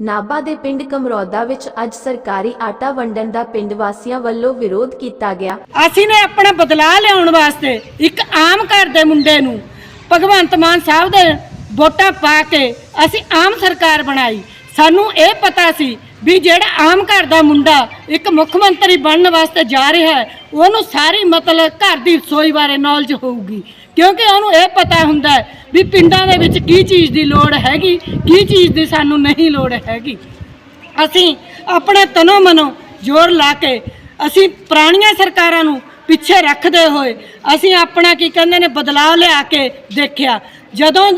ਨਾਭਾ ਦੇ ਪਿੰਡ ਕਮਰੌਦਾ ਵਿੱਚ ਅੱਜ ਸਰਕਾਰੀ ਆਟਾ ਵੰਡਣ ਦਾ ਪਿੰਡ ਵਾਸੀਆਂ ਵੱਲੋਂ ਵਿਰੋਧ ਕੀਤਾ ਗਿਆ। ਅਸੀਂ ਨੇ ਆਪਣਾ ਬਦਲਾਅ ਲਿਆਉਣ ਵਾਸਤੇ ਇੱਕ ਆਮ ਘਰ ਦੇ ਮੁੰਡੇ ਨੂੰ ਭਗਵੰਤ ਮਾਨ ਸਾਹਿਬ ਦੇ ਵੋਟਾਂ ਪਾ ਕੇ ਅਸੀਂ ਆਮ ਸਰਕਾਰ ਬਣਾਈ। ਸਾਨੂੰ ਇਹ ਪਤਾ ਸੀ ਵੀ ਜਿਹੜਾ ਆਮ ਘਰ ਦਾ ਮੁੰਡਾ ਇੱਕ ਮੁੱਖ ਮੰਤਰੀ ਬਣਨ ਵਾਸਤੇ ਜਾ ਰਿਹਾ ਹੈ, ਉਹਨੂੰ ਸਾਰੀ ਮਤਲਬ ਘਰ ਦੀ ਰਸੋਈ ਬਾਰੇ ਨੌਲੇਜ ਹੋਊਗੀ। ਕਿਉਂਕਿ ਉਹਨੂੰ ਇਹ ਪਤਾ ਹੁੰਦਾ ਹੈ ਵੀ ਪਿੰਡਾਂ ਦੇ ਵਿੱਚ ਕੀ ਚੀਜ਼ ਦੀ ਲੋੜ ਹੈਗੀ, ਕੀ ਚੀਜ਼ ਦੀ ਸਾਨੂੰ ਨਹੀਂ ਲੋੜ ਹੈਗੀ। ਅਸੀਂ ਆਪਣੇ ਤਨੋ ਮਨੋ ਜ਼ੋਰ ਲਾ ਕੇ ਅਸੀਂ ਪੁਰਾਣੀਆਂ ਸਰਕਾਰਾਂ ਨੂੰ ਪਿੱਛੇ ਰੱਖਦੇ ਹੋਏ ਅਸੀਂ ਆਪਣਾ ਕੀ ਕਹਿੰਦੇ ਨੇ ਬਦਲਾਅ ਲਿਆ ਕੇ ਦੇਖਿਆ। ਜਦੋਂ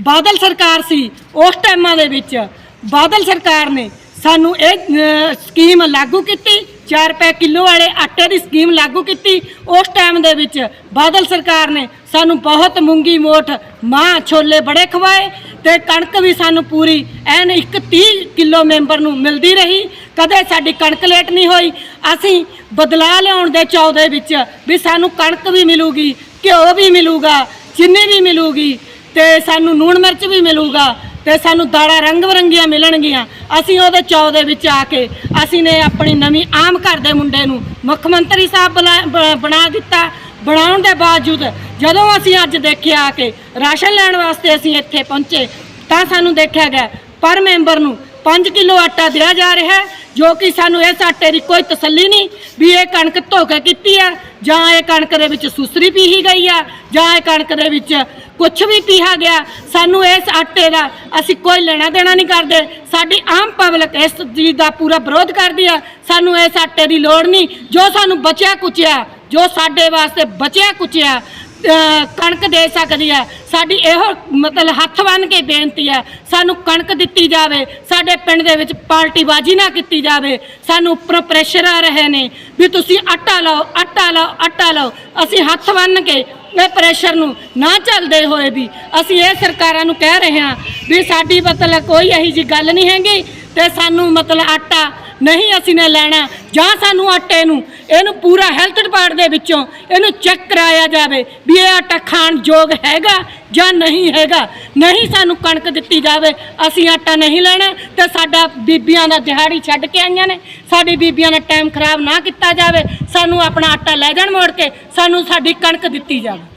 ਬਾਦਲ ਸਰਕਾਰ ਸੀ, ਉਸ ਟਾਈਮਾਂ ਦੇ ਵਿੱਚ ਬਾਦਲ ਸਰਕਾਰ ਨੇ ਸਾਨੂੰ ਇਹ ਸਕੀਮ ਲਾਗੂ ਕੀਤੀ 4 ਰੁਪਏ ਕਿਲੋ ਵਾਲੇ ਆਟੇ ਦੀ ਸਕੀਮ ਲਾਗੂ ਕੀਤੀ। ਉਸ ਟਾਈਮ ਦੇ ਵਿੱਚ ਬਾਦਲ ਸਰਕਾਰ ਨੇ ਸਾਨੂੰ ਬਹੁਤ ਮੂੰਗੀ ਮੋਠ, ਮਾਂ ਛੋਲੇ ਬੜੇ ਖਵਾਏ ਤੇ ਕਣਕ ਵੀ ਸਾਨੂੰ ਪੂਰੀ, ਐਨ ਇੱਕ 30 ਕਿਲੋ ਮੈਂਬਰ ਨੂੰ ਮਿਲਦੀ ਰਹੀ। ਕਦੇ ਸਾਡੀ ਕਣਕ ਲੇਟ ਨਹੀਂ ਹੋਈ। ਅਸੀਂ ਬਦਲਾ ਲਿਆਉਣ ਦੇ ਚੌਦੇ ਵਿੱਚ ਵੀ ਸਾਨੂੰ ਕਣਕ ਵੀ ਮਿਲੂਗੀ, ਘਿਓ ਵੀ ਮਿਲੂਗਾ, ਚੀਨੀ ਵੀ ਮਿਲੂਗੀ ਤੇ ਸਾਨੂੰ ਨੂਣ ਮਿਰਚ ਵੀ ਮਿਲੂਗਾ। ਤੇ ਸਾਨੂੰ ਦਾਲਾਂ ਰੰਗ ਬਰੰਗੀਆਂ ਮਿਲਣਗੀਆਂ। ਅਸੀਂ ਉਹਦੇ ਚੌ ਦੇ ਵਿੱਚ ਆ ਕੇ ਅਸੀਂ ਨੇ ਆਪਣੀ ਨਵੀਂ ਆਮ ਘਰ ਦੇ ਮੁੰਡੇ ਨੂੰ ਮੁੱਖ ਮੰਤਰੀ ਸਾਹਿਬ ਬਣਾ- ਬ- ਬਣਾ ਦਿੱਤਾ। ਬਣਾਉਣ ਦੇ ਬਾਵਜੂਦ ਜਦੋਂ ਅਸੀਂ ਅੱਜ ਦੇਖਿਆ ਕਿ ਰਾਸ਼ਨ ਲੈਣ ਵਾਸਤੇ ਅਸੀਂ ਇੱਥੇ ਪਹੁੰਚੇ ਤਾਂ ਸਾਨੂੰ ਦੇਖਿਆ ਗਿਆ, ਪਰ ਮੈਂਬਰ ਨੂੰ 5 ਕਿਲੋ ਆਟਾ ਦਿਆ ਜਾ ਰਿਹਾ ਹੈ। ਜੋ ਕਿ ਸਾਨੂੰ ਇਸ ਆਟੇ ਦੀ ਕੋਈ ਤਸੱਲੀ ਨਹੀਂ ਵੀ ਇਹ ਕਣਕ ਧੋ ਕੀਤੀ ਆ, ਜਾਂ ਇਹ ਕਣਕ ਦੇ ਵਿੱਚ ਸੁਸਰੀ ਪੀਹੀ ਗਈ ਆ, ਜਾਂ ਇਹ ਕਣਕ ਦੇ ਵਿੱਚ ਕੁਝ ਵੀ ਪੀਹਾ ਗਿਆ। ਸਾਨੂੰ ਇਸ ਆਟੇ ਦਾ ਅਸੀਂ ਕੋਈ ਲੈਣਾ ਦੇਣਾ ਨਹੀਂ ਕਰਦੇ। ਸਾਡੀ ਆਮ ਪਬਲਿਕ ਇਸ ਚੀਜ਼ ਦਾ ਪੂਰਾ ਵਿਰੋਧ ਕਰਦੀ ਆ। ਸਾਨੂੰ ਇਸ ਆਟੇ ਦੀ ਲੋੜ ਨਹੀਂ। ਜੋ ਸਾਨੂੰ ਬਚਿਆ ਕੁਚਿਆ, ਜੋ ਸਾਡੇ ਵਾਸਤੇ ਬਚਿਆ ਕੁਚਿਆ ਕਣਕ ਦੇ ਸਕਦੀ ਹੈ। ਸਾਡੀ ਇਹੋ ਮਤਲਬ ਹੱਥ ਬੰਨ ਕੇ ਬੇਨਤੀ ਹੈ, ਸਾਨੂੰ ਕਣਕ ਦਿੱਤੀ ਜਾਵੇ, ਸਾਡੇ ਪਿੰਡ ਦੇ ਵਿੱਚ ਪਾਰਟੀਬਾਜ਼ੀ ਨਾ ਕੀਤੀ ਜਾਵੇ, ਸਾਨੂੰ ਉੱਪਰੋਂ ਪ੍ਰੈਸ਼ਰ ਆ ਰਹੇ ਨੇ ਵੀ ਤੁਸੀਂ ਆਟਾ ਲਾਓ ਆਟਾ ਲਾਓ ਆਟਾ ਲਾਓ। ਅਸੀਂ ਹੱਥ ਬੰਨ ਕੇ ਇਹ ਪ੍ਰੈਸ਼ਰ ਨੂੰ ਨਾ ਚੱਲਦੇ ਹੋਏ ਵੀ ਅਸੀਂ ਇਹ ਸਰਕਾਰਾਂ ਨੂੰ ਕਹਿ ਰਹੇ ਹਾਂ ਵੀ ਸਾਡੀ ਮਤਲਬ ਕੋਈ ਇਹੀ ਜੀ ਗੱਲ ਨਹੀਂ ਹੈਗੀ ਤੇ ਸਾਨੂੰ ਮਤਲਬ ਆਟਾ ਨਹੀਂ ਅਸੀਂ ਨੇ ਲੈਣਾ। ਜਾਂ ਸਾਨੂੰ ਆਟੇ ਨੂੰ, ਇਹਨੂੰ ਪੂਰਾ ਹੈਲਥ ਡਿਪਾਰਟ ਦੇ ਵਿੱਚੋਂ ਇਹਨੂੰ ਚੈੱਕ ਕਰਾਇਆ ਜਾਵੇ ਵੀ ਇਹ ਆਟਾ ਖਾਣ ਯੋਗ ਹੈਗਾ ਜਾਂ ਨਹੀਂ ਹੈਗਾ। ਨਹੀਂ ਸਾਨੂੰ ਕਣਕ ਦਿੱਤੀ ਜਾਵੇ, ਅਸੀਂ ਆਟਾ ਨਹੀਂ ਲੈਣਾ, ਤੇ ਸਾਡਾ ਬੀਬੀਆਂ ਦਾ ਦਿਹਾੜੀ ਛੱਡ ਕੇ ਆਈਆਂ ਨੇ। ਸਾਡੀ ਬੀਬੀਆਂ ਦਾ ਟਾਈਮ ਖਰਾਬ ਨਾ ਕੀਤਾ ਜਾਵੇ, ਸਾਨੂੰ ਆਪਣਾ ਆਟਾ ਲੈ ਜਾਣ ਮੋੜ ਕੇ ਸਾਨੂੰ ਸਾਡੀ ਕਣਕ ਦਿੱਤੀ ਜਾਵੇ।